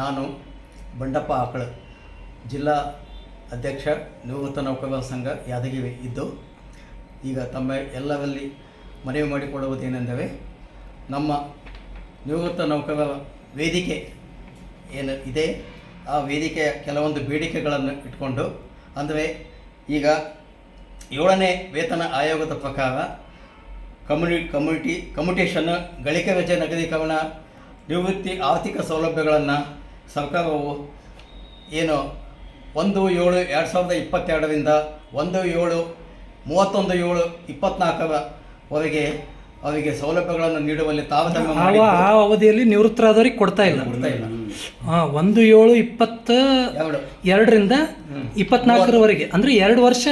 ನಾನು ಬಂಡಪ್ಪ ಆಕಳ, ಜಿಲ್ಲಾ ಅಧ್ಯಕ್ಷ, ನಿವೃತ್ತ ನೌಕರರ ಸಂಘ ಯಾದಗಿರಿ ಇದ್ದು, ಈಗ ತಮ್ಮ ಎಲ್ಲರಲ್ಲಿ ಮನವಿ ಮಾಡಿಕೊಳ್ಳುವುದೇನೆಂದರೆ ನಮ್ಮ ನಿವೃತ್ತ ನೌಕರರ ವೇದಿಕೆ ಏನು ಇದೆ, ಆ ವೇದಿಕೆಯ ಕೆಲವೊಂದು ಬೇಡಿಕೆಗಳನ್ನು ಇಟ್ಕೊಂಡು ಅಂದರೆ ಈಗ ಏಳನೇ ವೇತನ ಆಯೋಗದ ಪ್ರಕಾರ ಕಮ್ಯುನಿ ಕಮ್ಯುನಿಟಿ ಕಮ್ಯುಟೇಷನ್ ಗಳಿಕೆ ವೆಚ್ಚ ನಗದೀಕರಣ ನಿವೃತ್ತಿ ಆರ್ಥಿಕ ಸೌಲಭ್ಯಗಳನ್ನು ಸರ್ಕಾರವು ಏನು ಒಂದು ಏಳು ಎರಡು ಸಾವಿರದ ಇಪ್ಪತ್ತೆರಡರಿಂದ ಒಂದು ಏಳು ಮೂವತ್ತೊಂದು ಏಳು ಇಪ್ಪತ್ನಾಲ್ಕರವರೆಗೆ ಅವರಿಗೆ ಸೌಲಭ್ಯಗಳನ್ನು ನೀಡುವಲ್ಲಿ ತಾರತಮ್ಯ ಆವ ಆ ಅವಧಿಯಲ್ಲಿ ನಿವೃತ್ತರಾದವರಿಗೆ ಕೊಡ್ತಾ ಇಲ್ಲ. ಕೊಡ್ತಾ ಇಲ್ಲ. ಆ, ಒಂದು ಏಳು ಇಪ್ಪತ್ತ ಎರಡು. ಎರಡರಿಂದ ಇಪ್ಪತ್ನಾಲ್ಕರವರೆಗೆ ಅಂದ್ರೆ ಎರಡು ವರ್ಷ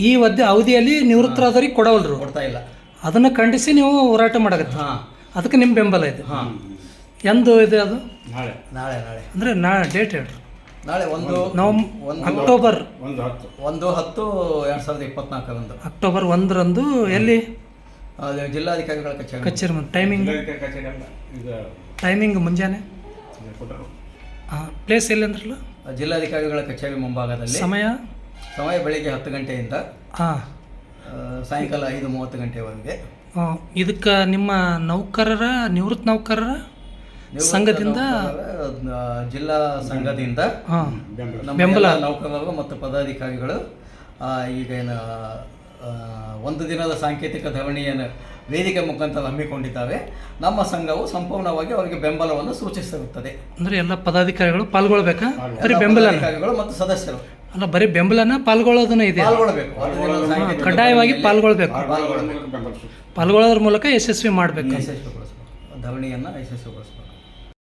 ಈ ಅವಧಿಯಲ್ಲಿ ನಿವೃತ್ತರಾದವರಿಗೆ ಕೊಡವಲ್ರು. ಕೊಡ್ತಾ ಇಲ್ಲ. ಅದನ್ನ ಖಂಡಿಸಿ ನೀವು ಹೋರಾಟ ಮಾಡಕತ್ತ ಹಾಂ. ಅದಕ್ಕೆ ನಿಮ್ಮ ಬೆಂಬಲ ಇದೆ. ಹಾಂ. ಎಂದು ಇದೆ ಅದು? ನಾಳೆ. ನಾಳೆ ನಾಳೆ. ಅಂದರೆ ನಾಳೆ ಡೇಟ್ ಹೇಳ್ರಿ. ನಾಳೆ ಒಂದು ನವಂಬರ್ ಒಂದು ಅಕ್ಟೋಬರ್. ಒಂದು ಹತ್ತು. ಒಂದು ಹತ್ತು ಎರಡು ಸಾವಿರದ ಇಪ್ಪತ್ನಾಲ್ಕರಂದು. ಅಕ್ಟೋಬರ್ ಒಂದರಂದು ಎಲ್ಲಿ? ಅದು ಜಿಲ್ಲಾಧಿಕಾರಿಗಳ ಕಚೇರಿ. ಕಚೇರಿ ಟೈಮಿಂಗ್ ಜಿಲ್ಲಾಧಿಕಾರಿ ಕಚೇರಿ ಟೈಮಿಂಗ್ ಮುಂಜಾನೆ? ಹಾಂ ಪ್ಲೇಸ್ ಎಲ್ಲಿ ಅಂದ್ರಲ್ಲ? ಜಿಲ್ಲಾಧಿಕಾರಿಗಳ ಕಚೇರಿ ಮುಂಭಾಗದಲ್ಲಿ. ಸಮಯ? ಸಮಯ ಬೆಳಿಗ್ಗೆ ಹತ್ತು ಗಂಟೆಯಿಂದ ಹಾಂ. ಸಾಯಂಕಾಲ ಐದು ಮೂವತ್ತು ಗಂಟೆವರೆಗೆ. ಇದಕ್ಕೆ ನಿಮ್ಮ ನೌಕರರ ನಿವೃತ್ತ ನೌಕರರ ಸಂಘದಿಂದ ಜಿಲ್ಲಾ ಸಂಘದಿಂದ ಬೆಂಬಲ. ನೌಕರರು ಮತ್ತು ಪದಾಧಿಕಾರಿಗಳು ಈಗ ಏನು ಒಂದು ದಿನದ ಸಾಂಕೇತಿಕ ಧರಣಿಯನ್ನು ವೇದಿಕೆ ಮುಖಾಂತರ ಹಮ್ಮಿಕೊಂಡಿದ್ದಾವೆ. ನಮ್ಮ ಸಂಘವು ಸಂಪೂರ್ಣವಾಗಿ ಅವರಿಗೆ ಬೆಂಬಲವನ್ನು ಸೂಚಿಸಿರುತ್ತದೆ. ಅಂದರೆ ಎಲ್ಲ ಪದಾಧಿಕಾರಿಗಳು ಪಾಲ್ಗೊಳ್ಬೇಕಾ? ಬೆಂಬಲ ಅಧಿಕಾರಿಗಳು ಮತ್ತು ಸದಸ್ಯರು. ಅಲ್ಲ ಬರೀ ಬೆಂಬಲನ ಪಾಲ್ಗೊಳ್ಳೋದನ್ನ ಇದೆ ಕಡ್ಡಾಯವಾಗಿ ಪಾಲ್ಗೊಳ್ಬೇಕು. ಬೆಂಬಲಿಸು ಪಾಲ್ಗೊಳ್ಳೋದ್ರ ಮೂಲಕ ಯಶಸ್ವಿ ಮಾಡಬೇಕು. ಯಶಸ್ವಿಗೊಳಿಸ್ಬೇಕು. ಧವಣಿಯನ್ನು ಯಶಸ್ವಿಗೊಳಿಸಬೇಕು.